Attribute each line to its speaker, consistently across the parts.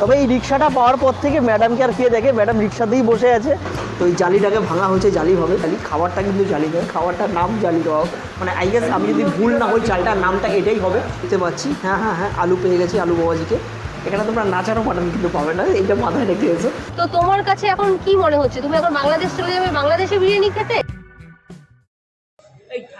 Speaker 1: তবে এই রিক্সাটা পাওয়ার পর থেকে ম্যাডামকে আর কে দেখে ম্যাডাম রিক্সাতেই বসে আছে। তো এই জালিটাকে ভাঙা হয়েছে, জালি হবে। জালি খাবারটা কিন্তু জালি দেয় খাবারটার নাম জালি দেওয়া। মানে আই গেস আমি যদি ভুল না হই চালটার নামটা এটাই হবে, বুঝতে পারছি? হ্যাঁ হ্যাঁ হ্যাঁ আলু পেয়ে গেছি, আলু বাবাজিকে। এখানে তোমরা নাচারও বাটন কিন্তু পাবে না এইটা মাথায় রেখে এসো।
Speaker 2: তো তোমার কাছে এখন কি মনে হচ্ছে? তুমি এখন বাংলাদেশ চলে যাবে, বাংলাদেশে বিরিয়ানি খেতে?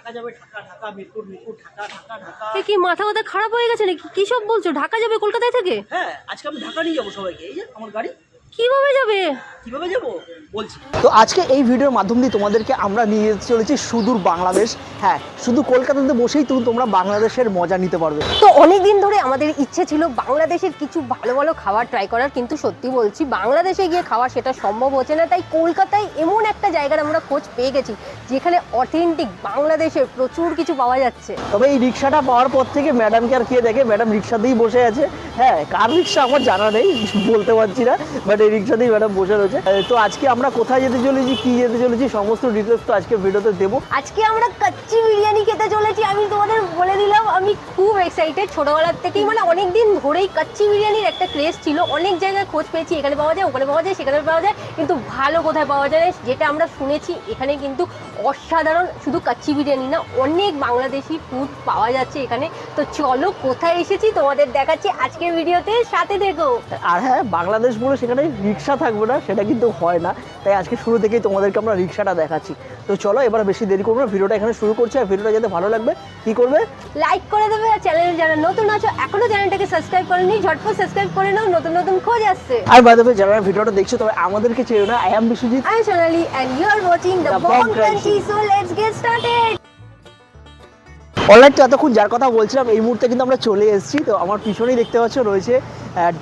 Speaker 1: ঢাকা যাবে ঢাকা ঢাকা মিরপুর মিরপুর ঢাকা ঢাকা ঢাকা।
Speaker 2: এ কি মাথা মাথা খারাপ হয়ে গেছে নাকি? কি সব বলছো? ঢাকা যাবে কলকাতায় থেকে?
Speaker 1: হ্যাঁ আজকে আমি ঢাকা নিয়ে যাব সবাইকে। এই যে আমার গাড়ি।
Speaker 2: কীভাবে যাবে?
Speaker 1: কীভাবে যাব? বলছি। তো আজকে এই ভিডিওর মাধ্যম দিয়ে তোমাদেরকে আমরা নিয়ে যেতে চলেছি সুদূর বাংলাদেশ। হ্যাঁ শুধু কলকাতাতে বসেই তুমি তোমরা বাংলাদেশের মজা নিতে পারবে।
Speaker 2: তো অনেক দিন ধরে আমাদের ইচ্ছে ছিল বাংলাদেশের কিছু ভালো ভালো খাবার ট্রাই করার কিন্তু সত্যি বলছি বাংলাদেশে গিয়ে খাওয়া সেটা সম্ভব হচ্ছে না। তাই কলকাতায় এমন একটা জায়গার আমরা খোঁজ পেয়ে গেছি যেখানে অথেন্টিক বাংলাদেশের প্রচুর কিছু পাওয়া যাচ্ছে।
Speaker 1: তবে এই রিক্সাটা পাওয়ার পর থেকে ম্যাডামকে আর কে দেখে? ম্যাডাম রিক্সাতেই বসে আছে। হ্যাঁ কার রিক্সা? আমার জানা নেই বলতে পারছি না। বাট এই রিক্সাতেই ম্যাডাম বসে রয়েছে। তো আজকে আমরা কোথায় যেতে চলেছি কি যেতে চলেছি সমস্ত ডিটেলস তো আজকে ভিডিওতে দেবো।
Speaker 2: আজকে আমরা কাচ্চি বিরিয়ানি খেতে চলেছি আমি তোমাদের বলে দিলাম আমি খুব এক্সাইটেড ছোটবেলার থেকেই মানে অনেক দিন ধরেই কাচ্চি বিরিয়ানির একটা ক্রেজ ছিল। অনেক জায়গায় খোঁজ পেয়েছি এখানে পাওয়া যায় ওখানে পাওয়া যায় সেখানে পাওয়া যায় কিন্তু ভালো কোথায় পাওয়া যায় যেটা আমরা শুনেছি এখানে কিন্তু অসাধারণ শুধু কাচ্চি বিরিয়ানি না অনেক বাংলাদেশি ফুড পাওয়া যাচ্ছে এখানে। তো চলো কোথায় এসেছি তোমাদের দেখাচ্ছি আজকের ভিডিওতে সাথে দেখো
Speaker 1: আর হ্যাঁ বাংলাদেশ বলে সেখানে রিক্সা থাকবে না সেটা কিন্তু হয় না। তাই আজকে শুরু থেকেই তোমাদেরকে আমরা রিক্সাটা দেখাচ্ছি। তো চলো এবার বেশি দেরি করব না ভিডিওটা এখানে শুরু করছি আর ভিডিওটা যাতে ভালো লাগবে কি করবে?
Speaker 2: লাইক করে দেবে আর চ্যানেলে যারা নতুন আছো এখনও চ্যানেলটাকে সাবস্ক্রাইব করেনি ঝটপট সাবস্ক্রাইব করে নাও নতুন নতুন খোঁজ আসছে।
Speaker 1: আর বাই দ্য ওয়ে, যারা ভিডিওটা দেখছ তবে আমাদেরকে চেয়েও না I am Biswajit
Speaker 2: Sonali and you are watching the,
Speaker 1: The
Speaker 2: Bomb
Speaker 1: Bomb
Speaker 2: Crunchy.
Speaker 1: Crunchy.
Speaker 2: So let's
Speaker 1: online তো এতক্ষণ যার কথা বলছিলাম এই মুহূর্তে কিন্তু আমরা চলে এসেছি তো আমার পিছনেই দেখতে পাচ্ছ রয়েছে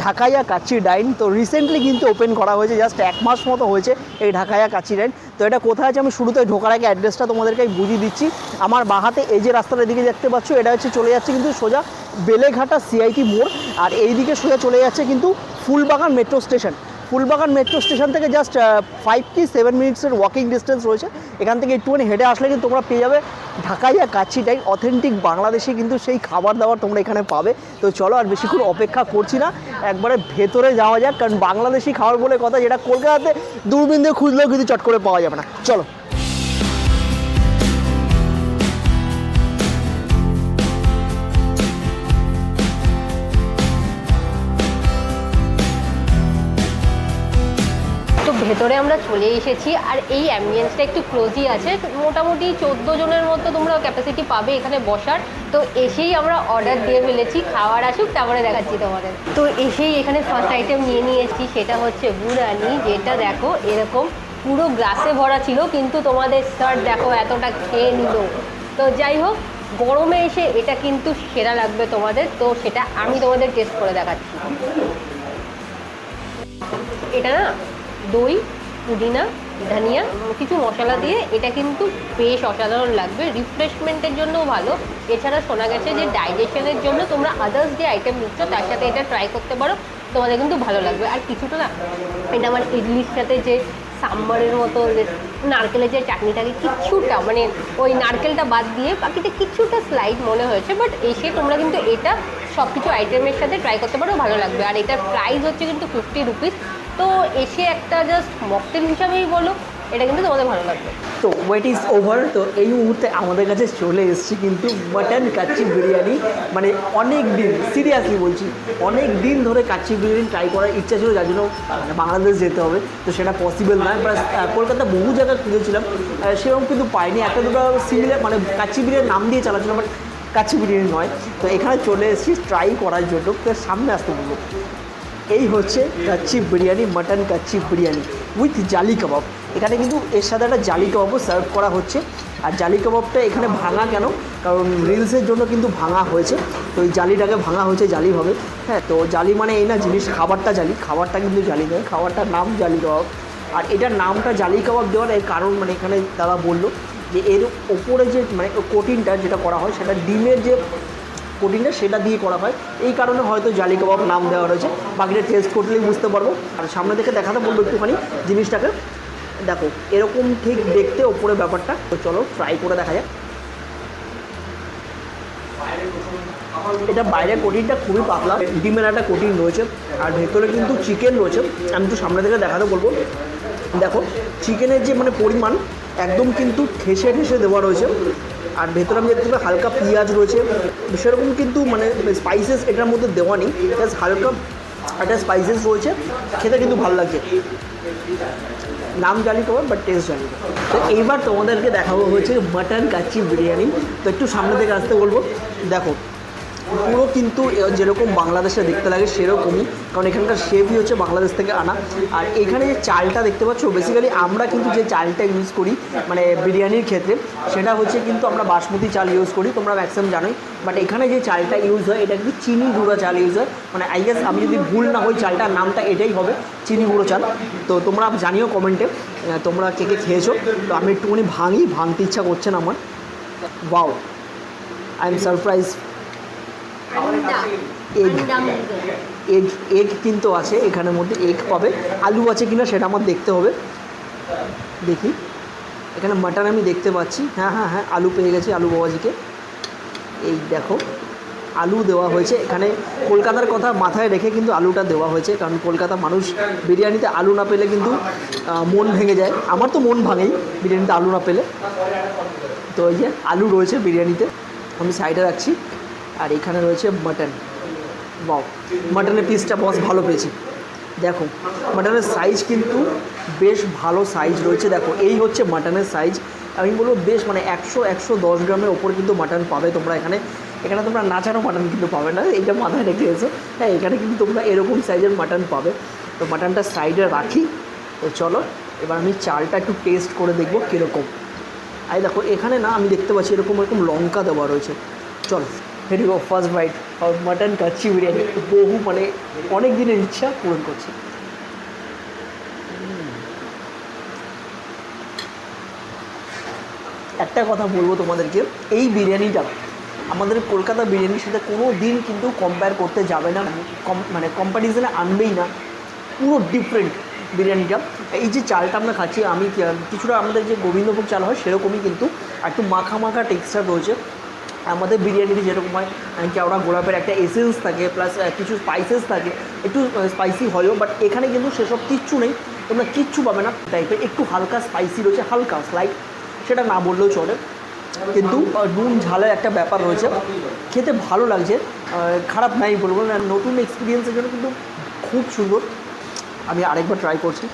Speaker 1: ঢাকাইয়া কাচ্চি ডাইন। তো রিসেন্টলি কিন্তু ওপেন করা হয়েছে জাস্ট এক মাস মতো হয়েছে এই ঢাকাইয়া কাচ্চি ডাইন। তো এটা কোথায় আছে আমি শুরুতে ঢোকার আগে অ্যাড্রেসটা তোমাদেরকে বুঝিয়ে দিচ্ছি। আমার বাহাতে এই যে রাস্তাটার দিকে দেখতে পাচ্ছ, এটা হচ্ছে চলে যাচ্ছে কিন্তু সোজা বেলেঘাটা সিআইটি মোড়। আর এই দিকে সোজা চলে যাচ্ছে কিন্তু Phoolbagan metro station Phoolbagan metro station থেকে জাস্ট ফাইভ কি সেভেন মিনিটসের ওয়াকিং ডিস্টেন্স রয়েছে। এখান থেকে একটুখানি হেঁটে আসলে কিন্তু তোমরা পেয়ে যাবে ঢাকাইয়া কাচ্ছিটাই। অথেন্টিক বাংলাদেশি কিন্তু সেই খাবার দাবার তোমরা এখানে পাবে। তো চলো আর বেশিক্ষণ অপেক্ষা করছি না। একবারে ভেতরে যাওয়া যাক, কারণ বাংলাদেশি খাবার বলে কথা যেটা, কলকাতাতে দূরবীন দিয়ে খুঁজলেও কিন্তু চট করে পাওয়া যাবে না। চলো।
Speaker 2: ভেতরে আমরা চলে এসেছি আর এই অ্যাম্বিয়েন্সটা একটু ক্লোজই আছে। মোটামুটি চোদ্দ জনের মতো তোমরা ক্যাপাসিটি পাবে এখানে বসার। তো এসেই আমরা অর্ডার দিয়ে ফেলেছি, খাওয়ার আসুক, তারপরে দেখাচ্ছি তোমাদের। তো এসেই এখানে ফার্স্ট আইটেম নিয়ে নিয়েছি, সেটা হচ্ছে বুড়ানি যেটা দেখো এরকম পুরো গ্লাসে ভরা ছিল, কিন্তু তোমাদের স্যার দেখো এতটা খেয়ে নিল। তো যাই হোক, গরমে এসে এটা কিন্তু সেরা লাগবে তোমাদের, তো সেটা আমি তোমাদের টেস্ট করে দেখাচ্ছি। এটা না? দই, পুদিনা, ধনিয়া, কিছু মশলা দিয়ে এটা কিন্তু বেশ অসাধারণ লাগবে। রিফ্রেশমেন্টের জন্যও ভালো। এছাড়া শোনা গেছে যে ডাইজেশনের জন্য তোমরা আদার্স যে আইটেম নিচ্ছ, তার সাথে এটা ট্রাই করতে পারো। তোমাদের কিন্তু ভালো লাগবে। আর কিছুটা না, এটা আমার ইডলির সাথে যে সাম্বারের মতো যে নারকেলের যে চাটনিটাকে কিছুটা মানে ওই নারকেলটা বাদ দিয়ে বাকিটা কিছুটা স্লাইড মনে হয়েছে বাট এসে তোমরা কিন্তু এটা সব কিছু আইটেমের সাথে ট্রাই করতে পারো, ভালো লাগবে। আর এটার প্রাইস হচ্ছে কিন্তু ফিফটি রুপিস তো এসে একটা জাস্ট মকটেল হিসাবেই বলো এটা কিন্তু তোমাদের ভালো লাগবে।
Speaker 1: তো ওয়েট ইজ ওভার তো এই মুহূর্তে আমাদের কাছে চলে এসেছি কিন্তু মাটন কাচ্চি বিরিয়ানি মানে অনেক দিন সিরিয়াসলি বলছি, অনেক দিন ধরে কাচ্চি বিরিয়ানি ট্রাই করার ইচ্ছা ছিল, যার জন্য মানে বাংলাদেশ যেতে হবে, তো সেটা পসিবল নয় প্লাস কলকাতা বহু জায়গায় খুঁজেছিলাম সেরকম কিন্তু পাইনি, একটা দুটো সিমিলার মানে কাচ্চি বিরিয়ানির নাম দিয়ে চালাচ্ছিলাম বাট কাচ্চি বিরিয়ানি নয়। তো এখানে চলে এসেছি ট্রাই করার জন্য সামনে আসতে বলব। এই হচ্ছে কাচ্চি বিরিয়ানি, মাটন কাচ্চি বিরিয়ানি উইথ জালি কাবাব এখানে কিন্তু এর সাথে একটা জালি কাবাবও সার্ভ করা হচ্ছে। আর জালি কাবাবটা এখানে ভাঙা কেন? কারণ রিলসের জন্য কিন্তু ভাঙা হয়েছে। তো ওই জালিটাকে ভাঙা হয়েছে, জালি হবে। হ্যাঁ তো জালি মানে এই না জিনিস, খাবারটা জালি। খাবারটা কিন্তু জালি নয়, খাবারটার নাম জালি কাবাব আর এটার নামটা জালি কাবাব দেওয়ার এর কারণ মানে এখানে দাদা বলল যে এর ওপরে যে মানে কোটিনটা যেটা করা হয়, সেটা ডিমের যে কোটিংটা সেটা দিয়ে করা হয়। এই কারণে হয়তো জালি কাবাব নাম দেওয়া রয়েছে। বাকিটা টেস্ট করলেই বুঝতে পারব। আর সামনে থেকে দেখাতে বলব একটুখানি জিনিসটাকে। দেখো, এরকম ঠিক দেখতে ওপরে ব্যাপারটা। তো চলো ট্রাই করে দেখা যাক। এটা বাইরে কোটিনটা খুবই পাতলা। ডিমের একটা কোটিন রয়েছে। আর ভেতরে কিন্তু চিকেন রয়েছে। আমি একটু সামনে থেকে দেখাতে বলব। দেখো চিকেনের যে মানে পরিমাণ, একদম কিন্তু ঠেসে ঠেসে দেওয়া রয়েছে। আর ভেতরে আমি দেখতে পাই হালকা পেঁয়াজ রয়েছে। সেরকম কিন্তু মানে স্পাইসেস এটার মধ্যে দেওয়া নেই। জাস্ট হালকা একটা স্পাইসেস রয়েছে। খেতে কিন্তু ভালো লাগছে। নাম জানি তোমার বাট টেস্ট জানি। তো এইবার তোমাদেরকে দেখাবো হচ্ছে মাটন কাচ্চি বিরিয়ানি। তো একটু সামনে থেকে আসতে বলব। দেখো পুরো কিন্তু যেরকম বাংলাদেশে দেখতে লাগে সেরকমই। কারণ এখানকার শেফই হচ্ছে বাংলাদেশ থেকে আনা। আর এখানে যে চালটা দেখতে পাচ্ছ বেসিক্যালি আমরা কিন্তু যে চালটা ইউজ করি মানে বিরিয়ানির ক্ষেত্রে, সেটা হচ্ছে কিন্তু আমরা বাসমতি চাল ইউজ করি, তোমরা ম্যাক্সিমাম জানোই। বাট এখানে যে চালটা ইউজ হয়, এটা কিন্তু চিনি গুঁড়ো চাল ইউজ হয়। মানে আই গেস আমি যদি ভুল না হই, চালটার নামটা এটাই হবে, চিনি গুঁড়ো চাল। তো তোমরা জানিও কমেন্টে তোমরা কে কে খেয়েছো। তো আমি একটুখানি ভাঙি, ভাঙতে ইচ্ছা করছে না আমার। Wow I am surprise egg egg egg কিন্তু আছে এখানের মধ্যে, এগ পাবে। আলু আছে কিনা সেটা আমার দেখতে হবে। দেখি। এখানে মাটন আমি দেখতে পাচ্ছি। হ্যাঁ হ্যাঁ হ্যাঁ আলু পেয়ে গেছি, আলু বাবাজিকে। এই দেখো, আলু দেওয়া হয়েছে। এখানে কলকাতার কথা মাথায় রেখে কিন্তু আলুটা দেওয়া হয়েছে, কারণ কলকাতা মানুষ বিরিয়ানিতে আলু না পেলে কিন্তু মন ভেঙে যায়। আমার তো মন ভাঙেই বিরিয়ানিতে আলু না পেলে। তো ওই যে, আলু রয়েছে বিরিয়ানিতে। আমি সাইডে রাখছি। আর এখানে রয়েছে মাটন বাও মাটনের পিসটা বস ভালো পেয়েছি। দেখো মাটনের সাইজ কিন্তু বেশ ভালো সাইজ রয়েছে। দেখো, এই হচ্ছে মাটনের সাইজ আমি বলব বেশ মানে একশো একশো দশ গ্রামের ওপর কিন্তু মাটন পাবে তোমরা এখানে। এখানে তোমরা নাচানো মাটন কিন্তু পাবে না। এইটা মাথায় রেখে এসো। হ্যাঁ এখানে কিন্তু তোমরা এরকম সাইজের মাটন পাবে। তো মাটনটা সাইডে রাখি। তো চলো, এবার আমি চালটা একটু টেস্ট করে দেখব কীরকম। আই দেখো, এখানে না আমি দেখতে পাচ্ছি এরকম এরকম লঙ্কা দেওয়া রয়েছে। চলো। হেডি go first bite mutton kacchi biryani বহু মানে অনেক দিনের ইচ্ছা পূরণ করছে। একটা কথা বলব তোমাদেরকে, এই বিরিয়ানিটা, আমাদের কলকাতা বিরিয়ানির সাথে কোনো দিন কিন্তু কম্পেয়ার করতে যাবে না। মানে কম্পারিজনে আনবেই না। পুরো ডিফারেন্ট বিরিয়ানিটা। এই যে চালটা আমরা খাচ্ছি, আমি কিছুটা আমাদের যে গোবিন্দভোগ চাল হয়, সেরকমই কিন্তু। একটু মাখা মাখা টেক্সচার রয়েছে। আমাদের বিরিয়ানিতে যেরকম হয় কেওড়া, গোলাপের একটা এসেন্স থাকে প্লাস কিছু স্পাইসেস থাকে, একটু স্পাইসি হলেও বাট এখানে কিন্তু সেসব কিচ্ছু নেই, তোমরা কিচ্ছু পাবে না। টাইপের একটু হালকা স্পাইসি রয়েছে, হালকা স্লাইট সেটা না বললেও চলে। কিন্তু নুন, ঝালের একটা ব্যাপার রয়েছে। খেতে ভালো লাগছে খারাপ নাই বলব না, নতুন এক্সপিরিয়েন্সের জন্য কিন্তু খুব সুন্দর। আমি আরেকবার ট্রাই করছি।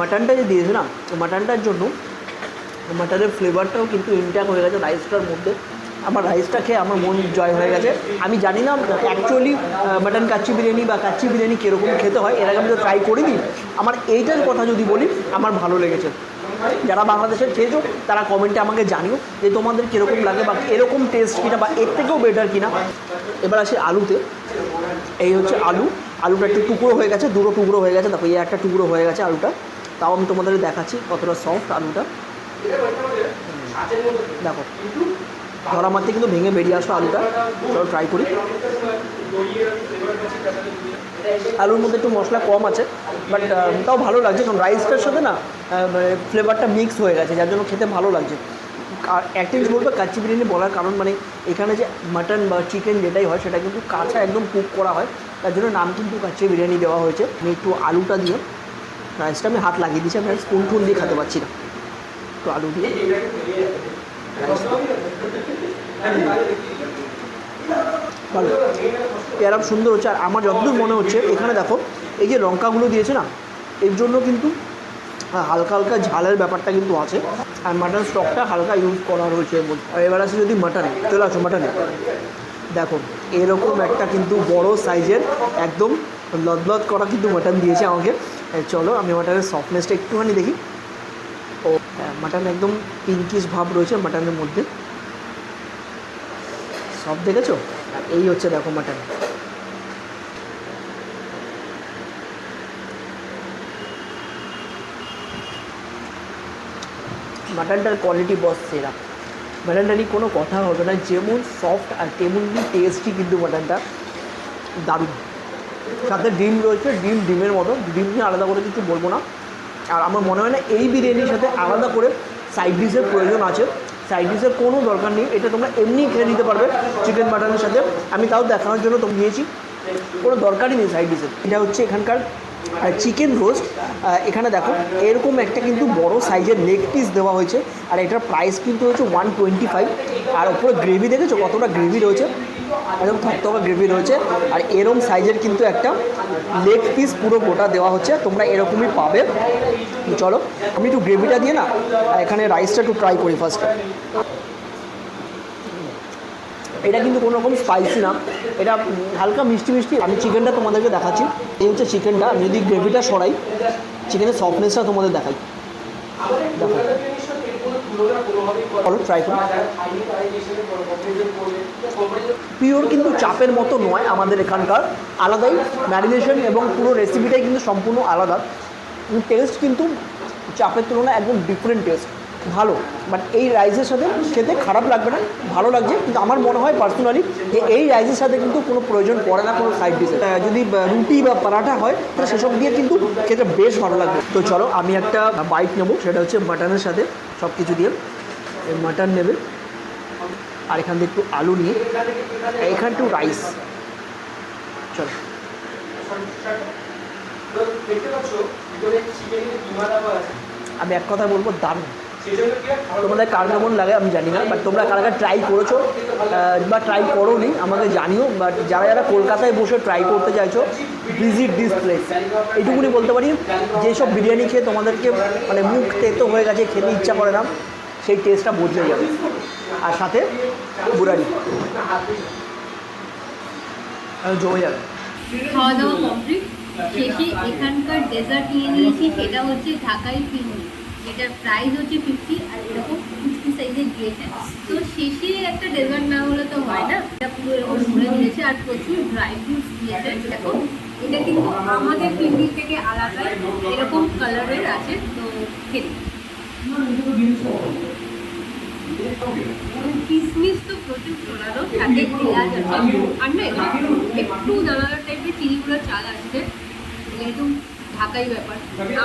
Speaker 1: মাটনটা যে দিয়েছে না মাটনটার জন্য মাটনের ফ্লেভারটাও কিন্তু ইনট্যাক হয়ে গেছে রাইসটার মধ্যে। আমার রাইসটা খেয়ে আমার মন জয় হয়ে গেছে। আমি জানি না অ্যাকচুয়ালি মাটন কাচ্চি বিরিয়ানি বা কাচ্চি বিরিয়ানি কীরকম খেতে হয়, এর আগে আমি তো ট্রাই করিনি। আমার এইটার কথা যদি বলি, আমার ভালো লেগেছে। যারা বাংলাদেশের খেয়েছো, তারা কমেন্টে আমাকে জানিও যে তোমাদের কীরকম লাগে বা এরকম টেস্ট কিনা বা এর থেকেও বেটার কিনা। এবার আসি আলুতে। এই হচ্ছে আলু। আলুটা একটু টুকরো হয়ে গেছে, দুটো টুকরো হয়ে গেছে। দেখো, এই একটা টুকরো হয়ে গেছে আলুটা। তাও আমি তোমাদের দেখাচ্ছি কতটা সফট আলুটা। দেখো, ধরা মারতে কিন্তু ভেঙে বেরিয়ে আসলো আলুটা। চলো ট্রাই করি। আলুর মধ্যে একটু মশলা কম আছে বাট তাও ভালো লাগছে। কারণ রাইসটার সাথে না ফ্লেভারটা মিক্স হয়ে গেছে, যার জন্য খেতে ভালো লাগছে। আর একটা জিনিস বলব, কাচ্চি বিরিয়ানি বলার কারণ মানে এখানে যে মাটন বা চিকেন যেটাই হয়, সেটা কিন্তু কাঁচা একদম কুক করা হয়। তার জন্য নাম কিন্তু কাচ্চি বিরিয়ানি দেওয়া হয়েছে। আমি একটু আলুটা দিয়ে রাইসটা আমি হাত লাগিয়ে দিয়েছি, আমি স্পুন টুন দিয়ে খেতে পারছি না। একটু আলু দিয়ে। ভালো। এরম সুন্দর হচ্ছে। আর আমার যতদূর মনে হচ্ছে, এখানে দেখো, এই যে লঙ্কাগুলো দিয়েছে না, এর জন্য কিন্তু হালকা হালকা ঝালের ব্যাপারটা কিন্তু আছে। আর মাটন স্টকটা হালকা ইউজ করা রয়েছে এবার আছে যদি মাটন চলে আসো মাটনে দেখো, এরকম একটা কিন্তু বড় সাইজের একদম লদলদ করা কিন্তু মাটন দিয়েছে আমাকে। চলো আমি মাটনের সফটনেসটা একটুখানি দেখি। ও মাটন একদম পিঙ্কিশ ভাব রয়েছে মাটনের মধ্যে। সব দেখেছ? এই হচ্ছে দেখো মাটন মাটনটার কোয়ালিটি বস সেরা। মাটনটা নিয়ে কোনো কথা হবে না, যেমন সফট আর তেমনই টেস্টি কিন্তু মাটনটা দারুণ। সাথে ডিম রয়েছে, ডিম ডিমের মতো ডিম নিয়ে আলাদা করে কিছু বলব না। আর আমার মনে হয় না এই বিরিয়ানির সাথে আলাদা করে সাইড ডিশের প্রয়োজন আছে। সাইড ডিশের কোনো দরকার নেই। এটা তোমরা এমনিই খেয়ে নিতে পারবে চিকেন মাটনের সাথে। আমি তাও দেখানোর জন্য তো নিয়েছি কোনো দরকারই নেই সাইড ডিশের এটা হচ্ছে এখানকার চিকেন রোস্ট এখানে দেখো, এরকম একটা কিন্তু বড় সাইজের লেগ পিস দেওয়া হয়েছে, আর এটার প্রাইস কিন্তু হচ্ছে ওয়ান টোয়েন্টি ফাইভ আর ওপরে গ্রেভি দেখেছ কতটা গ্রেভি রয়েছে? একদম থকথকা গ্রেভি রয়েছে, আর এরকম সাইজের কিন্তু একটা লেগ পিস পুরো গোটা দেওয়া হচ্ছে, তোমরা এরকমই পাবে। চলো, আমি একটু গ্রেভিটা দিয়ে না এখানে রাইসটা একটু ট্রাই করি ফার্স্টে এটা কিন্তু কোনো রকম স্পাইসি না। এটা হালকা মিষ্টি মিষ্টি। আমি চিকেনটা তোমাদেরকে দেখাচ্ছি। এই হচ্ছে চিকেনটা আমি যদি গ্রেভিটা সরাই চিকেনের সফটনেসটা তোমাদের দেখাই। ট্রাই করো। পিওর কিন্তু চাপের মতো নয় আমাদের এখানকার। আলাদাই ম্যারিনেশন এবং পুরো রেসিপিটাই কিন্তু সম্পূর্ণ আলাদা। টেস্ট কিন্তু চাপের তুলনায় একদম ডিফারেন্ট টেস্ট ভালো। বাট এই রাইসের সাথে খেতে খারাপ লাগবে না ভালো লাগছে। কিন্তু আমার মনে হয় পার্সোনালি যে এই রাইসের সাথে কিন্তু কোনো প্রয়োজন পড়ে না কোনো সাইড ডিশে যদি রুটি বা পরাঠা হয় তাহলে সেসব দিয়ে কিন্তু খেতে বেশ ভালো লাগবে। তো চলো আমি একটা বাইট নেব সেটা হচ্ছে মাটনের সাথে সব কিছু দিয়ে মাটন নেবে। আর এখান থেকে একটু আলু নিয়ে। এখান একটু রাইস চলো। আমি এক কথা বলব দারুণ। তোমাদের কার কেমন লাগে আমি জানি না বাট তোমরা কারা কারা ট্রাই করেছ বা ট্রাই করো নি আমাকে জানিও বাট যারা যারা কলকাতায় বসে ট্রাই করতে চাইছো ভিজিট দিস প্লেস এইটুকুনি বলতে পারি, যেসব বিরিয়ানি খেয়ে তোমাদেরকে মানে মুখ তেতো হয়ে গেছে, খেতে ইচ্ছা করে না, সেই টেস্টটা বদলে যাবে। আর সাথে বুড়ানি জমে যাবে।
Speaker 3: খাওয়া দাওয়া কমপ্লিট শেষে এখানকার ডেজার্ট নিয়ে নিয়েছি, সেটা হচ্ছে ঢাকাই যেটার প্রাইস হচ্ছে ফিফটি আর এরকম ফিফটি সাইজের দিয়েছে তো শেষে একটা ডেজার্ট না হলে তো হয় না। এটা পুরো এরকম ভরে দিয়েছে আর প্রচুর ড্রাই ফ্রুটস দিয়েছে। দেখো, এটা কিন্তু আমাদের পিন্ডির থেকে আলাদা এরকম কালারের আছে, তো খেতে। কিসমিস তো প্রচুর ছড়ানো সাথে পেঁয়াজ আছে। আর না, একটু দানাদার টাইপের চিনিগুলো চাল আসছে। যেহেতু ঢাকাই ব্যাপার।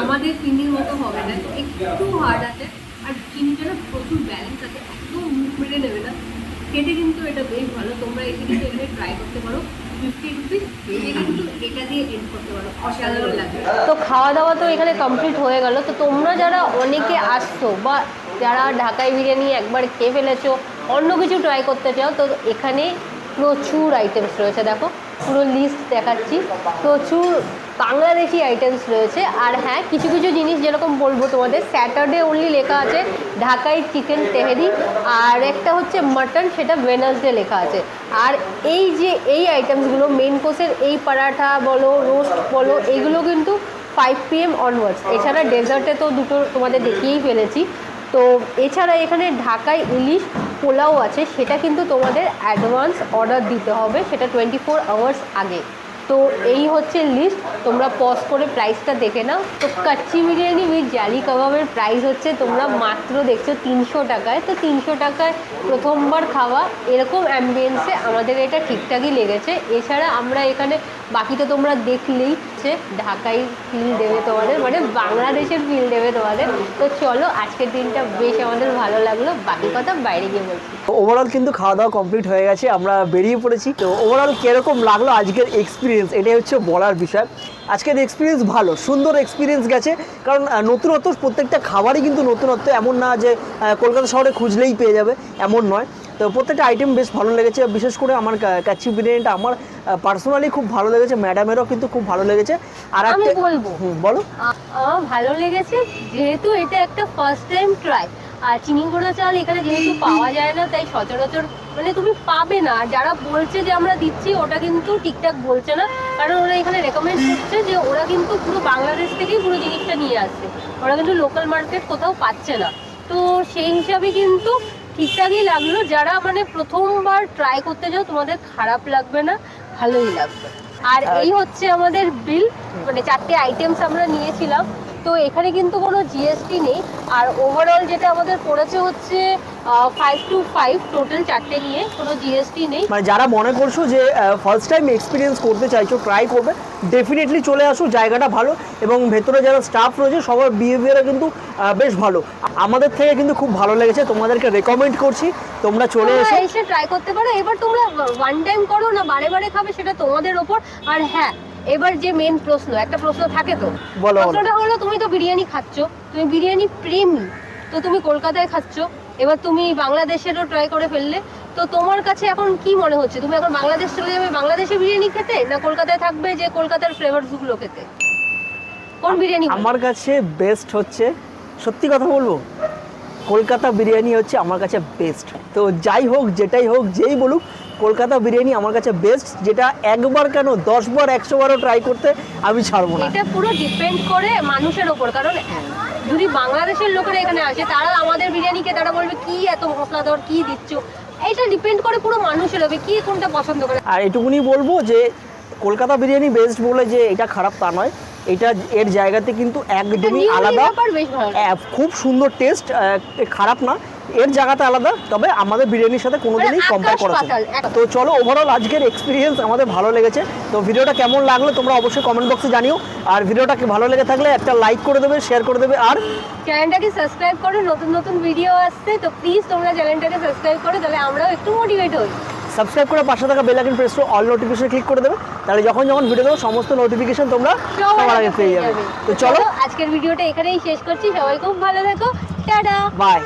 Speaker 3: আমাদের চিনির মতো হবে না একটু হার্ড আছে, আর চিনিটা না প্রচুর ব্যালেন্স আছে একদম মুখ মেরে নেবে না। খেতে কিন্তু এটা বেশ ভালো, তোমরা এসে কিন্তু এখানে ট্রাই করতে পারো।
Speaker 2: তো খাওয়া দাওয়া তো এখানে কমপ্লিট হয়ে গেল, তো তোমরা যারা অনেকে আসছো বা যারা ঢাকায় বিরিয়ানি একবার খেয়ে ফেলেছো, অন্য কিছু ট্রাই করতে চাও, তো এখানে প্রচুর আইটেমস রয়েছে। দেখো, পুরো লিস্ট দেখাচ্ছি। প্রচুর বাংলাদেশি আইটেমস রয়েছে। আর হ্যাঁ কিছু কিছু জিনিস যেরকম বলব তোমাদের স্যাটারডে অনলি লেখা আছে, ঢাকাই চিকেন তেহেরি। আর একটা হচ্ছে মাটন সেটা ওয়েনাসডে লেখা আছে। আর এই যে এই আইটেমসগুলো মেন কোর্সের এই পরাঠা বলো রোস্ট বলো, এগুলো কিন্তু ফাইভ পি এম অনওয়ার্ডস এছাড়া ডেজার্টে তো দুটো তোমাদের দেখিয়েই ফেলেছি। তো এছাড়া এখানে ঢাকায় ইলিশ পোলাও আছে, সেটা কিন্তু তোমাদের অ্যাডভান্স অর্ডার দিতে হবে, সেটা টোয়েন্টি ফোর আওয়ার্স আগে। তো এই হচ্ছে লিস্ট তোমরা পজ করে প্রাইসটা দেখে নাও। তো কাচ্চি বিরিয়ানি উইথ জালি কাবাবের প্রাইস হচ্ছে তোমরা মাত্র দেখছ তিনশো টাকায়। তো তিনশো টাকায় প্রথমবার খাওয়া এরকম অ্যাম্বিয়েন্সে আমাদের এটা ঠিকঠাকই লেগেছে। এছাড়া আমরা এখানে বাকি তো তোমরা দেখলেই যে ঢাকাই ফিল দেবে তোমাদের মানে বাংলাদেশের ফিল দেবে তোমাদের। তো চলো, আজকের দিনটা বেশ আমাদের ভালো লাগল। বাকি কথা বাইরে গিয়ে বলছি।
Speaker 1: ওভারঅল কিন্তু খাওয়া দাওয়া কমপ্লিট হয়ে গেছে, আমরা বেরিয়ে পড়েছি। তো ওভারঅল কীরকম লাগল আজকের এক্সপিরিয়েন্স এটাই হচ্ছে বলার বিষয়। আজকের এক্সপিরিয়েন্স ভালো, সুন্দর এক্সপিরিয়েন্স গেছে। কারণ নতুনত্ব প্রত্যেকটা খাবারই কিন্তু নতুনত্ব। এমন না যে কলকাতা শহরে খুঁজলেই পেয়ে যাবে, এমন নয়। তো প্রত্যেকটা আইটেম বেশ ভালো লেগেছে। বিশেষ করে আমার কাচ্চি বিরিয়ানিটা আমার পার্সোনালি খুব ভালো লেগেছে ম্যাডামেরও কিন্তু খুব ভালো লেগেছে। আর
Speaker 2: আমি বলব।
Speaker 1: হুম, বলো।
Speaker 2: আমার ভালো লেগেছে যেহেতু এটা একটা ফার্স্ট টাইম ট্রাই আর চিনি গুঁড়ো চাল এখানে যেহেতু পাওয়া যায় না তাই সচরাচর মানে তুমি পাবে না। যারা বলছে যে আমরা দিচ্ছি ওটা কিন্তু ঠিকঠাক বলছে না। কারণ ওরা এখানে রেকমেন্ড করছে যে ওরা কিন্তু পুরো বাংলাদেশ থেকেই পুরো জিনিসটা নিয়ে আসছে। ওরা কিন্তু লোকাল মার্কেট কোথাও পাচ্ছে না। তো সেই হিসাবে কিন্তু ঠিকঠাকই লাগল। যারা মানে প্রথমবার ট্রাই করতে যাও তোমাদের খারাপ লাগবে না ভালোই লাগবে। আর এই হচ্ছে আমাদের বিল মানে চারটে আইটেমস আমরা নিয়েছিলাম। তো এখানে কিন্তু কোনো জিএসটি নেই। আর ওভারঅল যেটা আমাদের পড়েছে হচ্ছে ফাইভ টু ফাইভ টোটাল চারটে নিয়ে কোনো জিএসটি নেই।
Speaker 1: মানে যারা মনে করছ যে ফার্স্ট টাইম এক্সপিরিয়েন্স করতে চাইছো ট্রাই করবে ডেফিনেটলি চলে আসো জায়গাটা ভালো এবং ভেতরে যারা স্টাফ রয়েছে সবার বিহেভিয়ারও কিন্তু বেশ ভালো। আমাদের থেকে কিন্তু খুব ভালো লেগেছে তোমাদেরকে রেকমেন্ড করছি তোমরা চলে এসো।
Speaker 2: এসে ট্রাই করতে পারো। এবার তোমরা ওয়ান টাইম করো না বারে বারে খাবে সেটা তোমাদের ওপর। আর হ্যাঁ এবার যে মেন প্রশ্ন একটা প্রশ্ন থাকে তো। প্রশ্নটা হলো তুমি তো বিরিয়ানি খাচ্ছ তুমি বিরিয়ানি প্রেমী তো তুমি কলকাতায় খাচ্ছ এবার তুমি বাংলাদেশেরও ট্রাই করে ফেললে তো তোমার কাছে এখন কি মনে হচ্ছে? তুমি এখন বাংলাদেশ চলে যাবে বাংলাদেশে বিরিয়ানি খেতে না কলকাতায় থাকবে যে কলকাতার ফ্লেভারসগুলো খেতে? কোন বিরিয়ানি
Speaker 1: আমার কাছে বেস্ট হচ্ছে সত্যি কথা বলব কলকাতা বিরিয়ানি হচ্ছে আমার কাছে বেস্ট তো যাই হোক যেটাই হোক যেই বলুক কলকাতা বিরিয়ানি আমার কাছে বেস্ট যেটা একবার কেন দশবার একশো বারও ট্রাই করতে আমি ছাড়বো না।
Speaker 2: এটা পুরো ডিপেন্ড করে মানুষের ওপর কারণ যদি বাংলাদেশের লোকেরা এখানে আসে তারা আমাদের বিরিয়ানিকে তারা বলবে কি এত মশলা দেওয়ার কি দিচ্ছ? এটা ডিপেন্ড করে পুরো মানুষের হবে কি কোনটা পছন্দ করে।
Speaker 1: আর এটুকুনি বলব যে কলকাতা বিরিয়ানি বেস্ট বলে যে এটা খারাপ তা নয় এটা এর জায়গাতে কিন্তু একদমই আলাদা। খুব সুন্দর টেস্ট খারাপ না এর জায়গাটা আলাদা তবে আমাদের বিরিয়ানির সাথে কোনোদিনই কম্পেয়ার করা তো চলো ওভারঅল আজকের এক্সপিরিয়েন্স আমাদের ভালো লেগেছে। তো ভিডিওটা কেমন লাগল তোমরা অবশ্যই কমেন্ট বক্সে জানিও। আর ভিডিওটা ভালো লেগে থাকলে একটা লাইক করে দেবে শেয়ার করে দেবে আর
Speaker 2: চ্যানেলটাকে সাবস্ক্রাইব করো নতুন নতুন ভিডিও আসছে তো প্লিজ তোমরা চ্যানেলটাকে সাবস্ক্রাইব করো তাহলে আমরাও একটু মোটিভেট হই।
Speaker 1: সাবস্ক্রাইব করে পাশে থাকা বেল আইকন প্রেস করে অল নোটিফিকেশন ক্লিক করে দেবে। তাহলে যখন যখন ভিডিও দেবো সমস্ত নোটিফিকেশন তোমরা সবার আগে পেয়ে যাবে। তো চলো।
Speaker 2: আজকের ভিডিওটা এখানেই শেষ করছি। সবাই খুব ভালো থেকো। টাটা।
Speaker 1: বাই